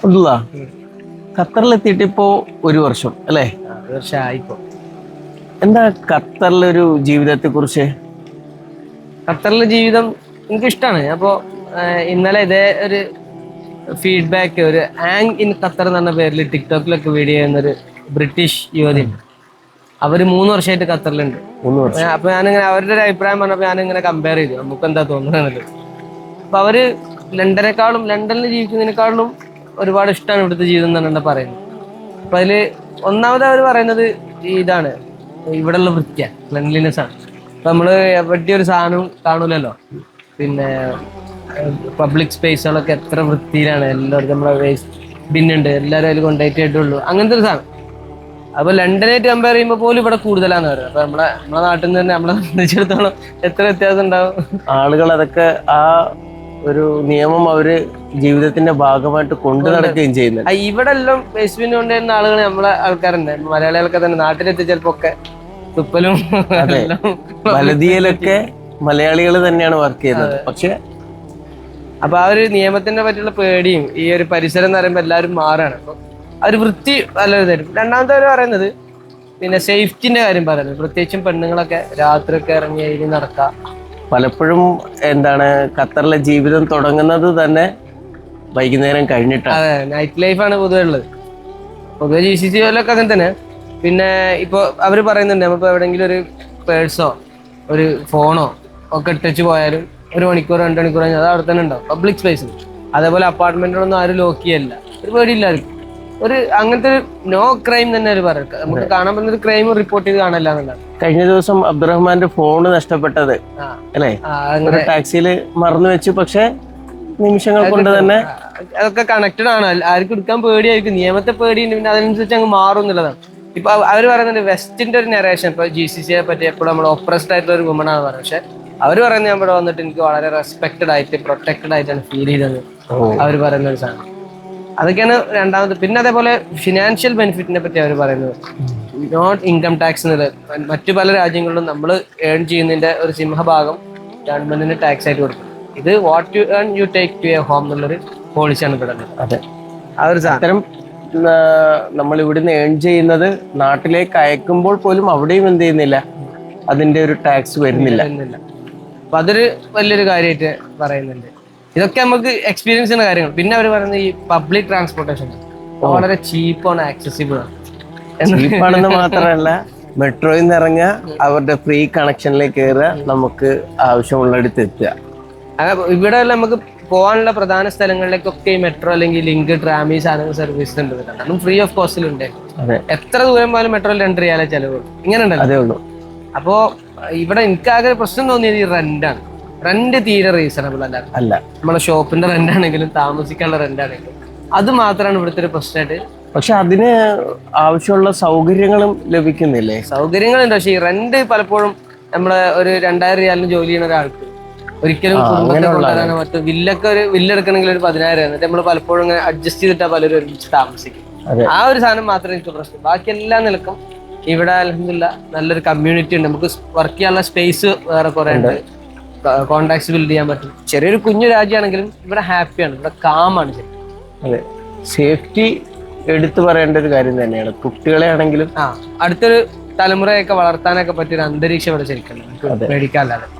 അബ്ദുള്ള ഖത്തറിലെത്തിയിട്ട് ഇപ്പോ ഒരു വർഷം അല്ലേ? വർഷമായിപ്പോ എന്താ ഖത്തറിലെ ഒരു ജീവിതത്തെ കുറിച്ച് ഖത്തറിലെ ജീവിതം എനിക്ക് ഇഷ്ടമാണ് അപ്പോ ഇന്നലെ ഇതേ ഒരു ഫീഡ്ബാക്ക് ഒരു ആങ് ഇൻ ഖത്തർ എന്ന് പറഞ്ഞ പേരിൽ ടിക്ടോക്കിലൊക്കെ വീഡിയോ ചെയ്യുന്നൊരു ബ്രിട്ടീഷ് യുവതി. അവർ മൂന്ന് വർഷമായിട്ട് ഖത്തറിലുണ്ട്. അപ്പൊ ഞാനിങ്ങനെ അവരുടെ ഒരു അഭിപ്രായം പറഞ്ഞപ്പോ ഞാനിങ്ങനെ കമ്പയർ ചെയ്തു. നമുക്ക് എന്താ തോന്നുന്നത് അപ്പൊ അവർ ലണ്ടനേക്കാളും ലണ്ടനിൽ ജീവിക്കുന്നതിനേക്കാളും ഒരുപാട് ഇഷ്ടമാണ് ഇവിടുത്തെ ജീവിതം എന്നാണ് എന്നെ പറയുന്നത്. അപ്പൊ അതിൽ ഒന്നാമത് അവർ പറയുന്നത് ഇതാണ്. ഇവിടെയുള്ള വൃത്തിയ ക്ലെൻലിനെസ് ആണ്. അപ്പൊ നമ്മൾ എവിടെ ഒരു സാധനം കാണൂലല്ലോ? പിന്നെ പബ്ലിക് സ്പേസുകളൊക്കെ എത്ര വൃത്തിയിലാണ്. എല്ലാവർക്കും നമ്മുടെ വേസ്റ്റ് ബിന്നുണ്ട്. എല്ലാവരും അതിൽ കൊണ്ടുപോയിട്ടേ ഇട്ടുള്ളൂ അങ്ങനത്തെ ഒരു സാധനം. അപ്പൊ ലണ്ടനായിട്ട് കമ്പയർ ചെയ്യുമ്പോൾ പോലും ഇവിടെ കൂടുതലാന്ന് പറയുന്നത്. അപ്പൊ നമ്മളെ നമ്മളെ നാട്ടിൽ നിന്ന് തന്നെ നമ്മളെ സംബന്ധിച്ചിടത്തോളം എത്ര വ്യത്യാസം ഉണ്ടാവും? ആളുകൾ അതൊക്കെ ആ ഒരു നിയമം അവർ ജീവിതത്തിന്റെ ഭാഗമായിട്ട് കൊണ്ടു നടക്കുകയും ചെയ്യുന്നത് ഇവിടെ എല്ലാം യേശുവിന് കൊണ്ടുവരുന്ന ആളുകൾ നമ്മളെ ആൾക്കാരുണ്ട്. മലയാളികളൊക്കെ തന്നെ നാട്ടിലെത്തി ചിലപ്പോ ഒക്കെ തുപ്പലും വലതിയിലൊക്കെ മലയാളികൾ തന്നെയാണ് വർക്ക് ചെയ്യുന്നത്. പക്ഷെ അപ്പൊ ആ ഒരു നിയമത്തിന്റെ പറ്റിയുള്ള പേടിയും ഈ ഒരു പരിസരം എന്ന് പറയുമ്പോൾ എല്ലാവരും മാറാണ്. അപ്പൊ ആ ഒരു വൃത്തി നല്ലതായിരിക്കും രണ്ടാമത്തെ അവർ പറയുന്നത് പിന്നെ സേഫ്റ്റിന്റെ കാര്യം പറയുന്നത്. പ്രത്യേകിച്ചും പെണ്ണുങ്ങളൊക്കെ രാത്രിയൊക്കെ ഇറങ്ങി അതിന് നടക്കാം പലപ്പോഴും എന്താണ് ഖത്തറിലെ ജീവിതം തുടങ്ങുന്നത് തന്നെ വൈകുന്നേരം കഴിഞ്ഞിട്ടാണ്. അതെ നൈറ്റ് ലൈഫാണ് പൊതുവെ ഉള്ളത്. പൊതുവെ ജി സി സി പോലൊക്കെ അങ്ങനെ തന്നെ. പിന്നെ ഇപ്പോൾ അവർ പറയുന്നുണ്ട് നമ്മളിപ്പോൾ എവിടെയെങ്കിലും ഒരു പേഴ്സോ ഒരു ഫോണോ ഒക്കെ ഇട്ടിച്ച് പോയാലും ഒരു മണിക്കൂർ രണ്ട് മണിക്കൂർ കഴിഞ്ഞാൽ അത് അവിടെ തന്നെ ഉണ്ടാവും പബ്ലിക് സ്പേസിൽ അതേപോലെ അപ്പാർട്ട്മെന്റിലൊന്നും ആരും ലോക്ക് ചെയ്യല്ല ഒരു പേടിയില്ല ഒരു അങ്ങനത്തെ ഒരു നോ ക്രൈം തന്നെ അവർ പറയുക നമുക്ക് കാണാൻ പറ്റുന്ന ഒരു ക്രൈം റിപ്പോർട്ട് ചെയ്ത് കാണില്ല എന്നുള്ളതാണ്. കഴിഞ്ഞ ദിവസം അബ്ദുറഹ്മാന്റെ ഫോണ് നഷ്ടപ്പെട്ടത് അല്ലേ? ഒരു ടാക്സിയിൽ മറന്നു വെച്ചു പക്ഷെ നിമിഷങ്ങൾ കൊണ്ട് തന്നെ അതൊക്കെ കണക്റ്റഡ് ആണ്. ആർക്കും എടുക്കാൻ പേടിയായിരിക്കും. നിയമത്തെ പേടിയുണ്ട് പിന്നെ അതിനനുസരിച്ച് അങ്ങ് മാറും എന്നുള്ളതാണ്. ഇപ്പൊ അവർ അവർ പറയുന്നുണ്ട് വെസ്റ്റിന്റെ ഒരു നെറേഷൻ ഇപ്പൊ ജി സി സിയെ പറ്റി എപ്പോഴും നമ്മൾ ഒപ്രസ്ഡ് ആയിട്ടുള്ള ഒരു വുമൺ ആണ് പറയുന്നത് പക്ഷെ അവർ പറയുന്നത് ഞാൻ ഇവിടെ വന്നിട്ട് എനിക്ക് വളരെ റെസ്പെക്റ്റഡ് ആയിട്ട് പ്രൊട്ടക്റ്റഡ് ആയിട്ടാണ് ഫീൽ ചെയ്തത്. അവർ പറയുന്ന ഒരു സാധനം. അതൊക്കെയാണ് രണ്ടാമത്. പിന്നെ അതേപോലെ ഫിനാൻഷ്യൽ ബെനിഫിറ്റിനെ പറ്റി അവർ പറയുന്നത്. നോട്ട് ഇൻകം ടാക്സ് എന്നുള്ളത് മറ്റു പല രാജ്യങ്ങളിലും നമ്മൾ ഏൺ ചെയ്യുന്നതിന്റെ ഒരു സിംഹഭാഗം ഗവൺമെന്റിന് ടാക്സ് ആയിട്ട് കൊടുക്കും. ഇത് what you earn you take to a home എന്നുള്ളൊരു പോളിസിയാണ് ഇവിടെ അതെ. അതൊരു ഒരു സാധനം നമ്മൾ ഇവിടുന്ന് ഏൺ ചെയ്യുന്നത് നാട്ടിലേക്ക് അയക്കുമ്പോൾ പോലും അവിടെയും എന്ത് ചെയ്യുന്നില്ല. അതിന്റെ ഒരു ടാക്സ് വരുന്നില്ല. വരുന്നില്ല. അപ്പൊ അതൊരു വലിയൊരു കാര്യമായിട്ട് പറയുന്നുണ്ട്. ഇതൊക്കെ നമുക്ക് എക്സ്പീരിയൻസ് ചെയ്യുന്ന കാര്യങ്ങൾ. പിന്നെ അവർ പറയുന്നത് ഈ പബ്ലിക് ട്രാൻസ്പോർട്ടേഷൻ വളരെ ചീപ്പാണ് ആക്സസിബിൾ ആണ്. ചീപ്പാണെന്ന് മാത്രമല്ല മെട്രോയിൽ നിന്ന് ഇറങ്ങുക അവരുടെ ഫ്രീ കണക്ഷനിലേക്ക് കയറുക നമുക്ക് ആവശ്യമുള്ളിടത്ത് എത്തുക. ഇവിടെ നമുക്ക് പോകാനുള്ള പ്രധാന സ്ഥലങ്ങളിലേക്കൊക്കെ ഈ മെട്രോ അല്ലെങ്കിൽ ലിങ്ക് ട്രാം ഈ സാധനങ്ങൾ സർവീസ് ഉണ്ട്. അതും ഫ്രീ ഓഫ് കോസ്റ്റിലുണ്ട് എത്ര ദൂരം പോലും മെട്രോയിൽ രണ്ട് റിയാലെ ചെലവ് ഇങ്ങനെ ഉണ്ടല്ലോ. അതേ ഉള്ളൂ. അപ്പോ ഇവിടെ എനിക്കാകെ പ്രശ്നം തോന്നിയത് ഈ റെന്റാണ് റെന്റ് തീരെ റീസണബിൾ അല്ല. അല്ല. നമ്മളെ ഷോപ്പിന്റെ റെന്റ് ആണെങ്കിലും താമസിക്കാനുള്ള റെന്റ് ആണെങ്കിലും. അത് മാത്രമാണ് ഇവിടുത്തെ ഒരു പ്രശ്നമായിട്ട് പക്ഷെ അതിന് ആവശ്യമുള്ള സൗകര്യങ്ങളും ലഭിക്കുന്നില്ലേ? സൗകര്യങ്ങളുണ്ട്. പക്ഷേ ഈ റെന്റ് പലപ്പോഴും നമ്മളെ ഒരു രണ്ടായിരം റിയാലിന് ജോലി ചെയ്യുന്ന ഒരാൾക്ക് ഒരിക്കലും കുടുംബത്തെ കൊണ്ടുവരാനോ മറ്റു വില്ലൊക്കെ ഒരു വില്ലെടുക്കണമെങ്കിൽ ഒരു പതിനായിരം എന്നിട്ട് നമ്മൾ പലപ്പോഴും ഇങ്ങനെ അഡ്ജസ്റ്റ് ചെയ്തിട്ടാ പലരും ഒരുമിച്ച് താമസിക്കും. ആ ഒരു സാധനം മാത്രമേ എനിക്ക് പ്രശ്നം. ബാക്കി എല്ലാ നിലക്കും ഇവിടെ അലഹമില്ല നല്ലൊരു കമ്മ്യൂണിറ്റി ഉണ്ട്. നമുക്ക് വർക്ക് ചെയ്യാനുള്ള സ്പേസ് വേറെ കുറെ ഉണ്ട്. കോണ്ടാക്ട്സ് ബിൽഡ് ചെയ്യാൻ പറ്റും. ചെറിയൊരു കുഞ്ഞു രാജ്യമാണെങ്കിലും ഇവിടെ ഹാപ്പിയാണ് ഇവിടെ കാമാണ് അതെ. സേഫ്റ്റി എടുത്തു പറയേണ്ട ഒരു കാര്യം തന്നെയാണ്. കുട്ടികളെ ആണെങ്കിലും ആ അടുത്തൊരു തലമുറയൊക്കെ വളർത്താനൊക്കെ പറ്റിയൊരു അന്തരീക്ഷം ഇവിടെ ശരിക്കും പേടിക്കാനല്ലാതെ.